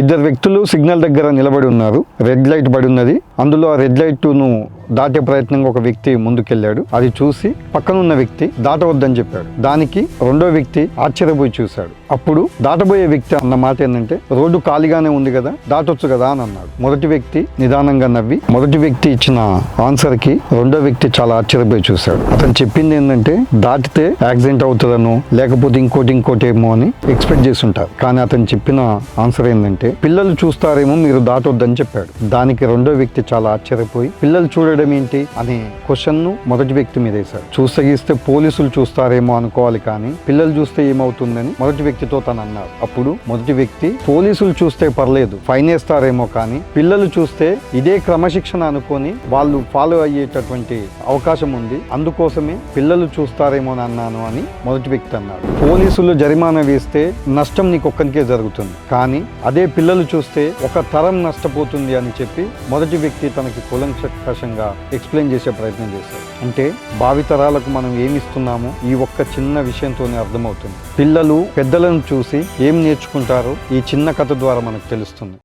ఇద్దరు వ్యక్తులు సిగ్నల్ దగ్గర నిలబడి ఉన్నారు. రెడ్ లైట్ పడి ఉన్నది. అందులో ఆ రెడ్ లైట్ను దాటే ప్రయత్నంగా ఒక వ్యక్తి ముందుకెళ్ళాడు. అది చూసి పక్కన ఉన్న వ్యక్తి దాటవద్దని చెప్పాడు. దానికి రెండో వ్యక్తి ఆశ్చర్యపోయి చూశాడు. అప్పుడు దాటబోయే వ్యక్తి అన్న మాట ఏంటంటే రోడ్డు ఖాళీగానే ఉంది కదా దాటొచ్చు కదా అని అన్నాడు. మొదటి వ్యక్తి నిదానంగా నవ్వి మొదటి వ్యక్తి ఇచ్చిన ఆన్సర్కి రెండో వ్యక్తి చాలా ఆశ్చర్యపోయి చూశాడు. అతను చెప్పింది ఏంటంటే దాటితే యాక్సిడెంట్ అవుతుందనో లేకపోతే ఇంకోటి ఇంకోటి ఏమో అని ఎక్స్పెక్ట్ చేసి ఉంటారు. కానీ అతను చెప్పిన ఆన్సర్ ఏంటంటే పిల్లలు చూస్తారేమో మీరు దాటొద్దని చెప్పాడు. దానికి రెండో వ్యక్తి చాలా ఆశ్చర్యపోయి పిల్లలు చూడడం ఏంటి అనే క్వశ్చన్ను మొదటి వ్యక్తి మీద వేశాడు. చూసగిస్తే పోలీసులు చూస్తారేమో అనుకోవాలి కానీ పిల్లలు చూస్తే ఏమవుతుందని మొదటి వ్యక్తితో తను అన్నాడు. అప్పుడు మొదటి వ్యక్తి పోలీసులు చూస్తే పర్లేదు ఫైన్ వేస్తారేమో కానీ పిల్లలు చూస్తే ఇదే క్రమశిక్షణ అనుకొని వాళ్ళు ఫాలో అయ్యేటటువంటి అవకాశం ఉంది అందుకోసమే పిల్లలు చూస్తారేమో అని అన్నాను అని మొదటి వ్యక్తి అన్నాడు. పోలీసులు జరిమానా వేస్తే నష్టం నీకు ఒక్కరికే జరుగుతుంది. కానీ అదే పిల్లలు చూస్తే ఒక తరం నష్టపోతుంది అని చెప్పి మొదటి వ్యక్తి తనకి కులంకషంగా ఎక్స్ప్లెయిన్ చేసే ప్రయత్నం చేశారు అంటే భావితరాలకు మనం ఏమిస్తున్నాము ఈ ఒక్క చిన్న విషయంతోనే అర్థమవుతుంది. పిల్లలు పెద్దలను చూసి ఏం నేర్చుకుంటారో ఈ చిన్న కథ ద్వారా మనకు తెలుస్తుంది.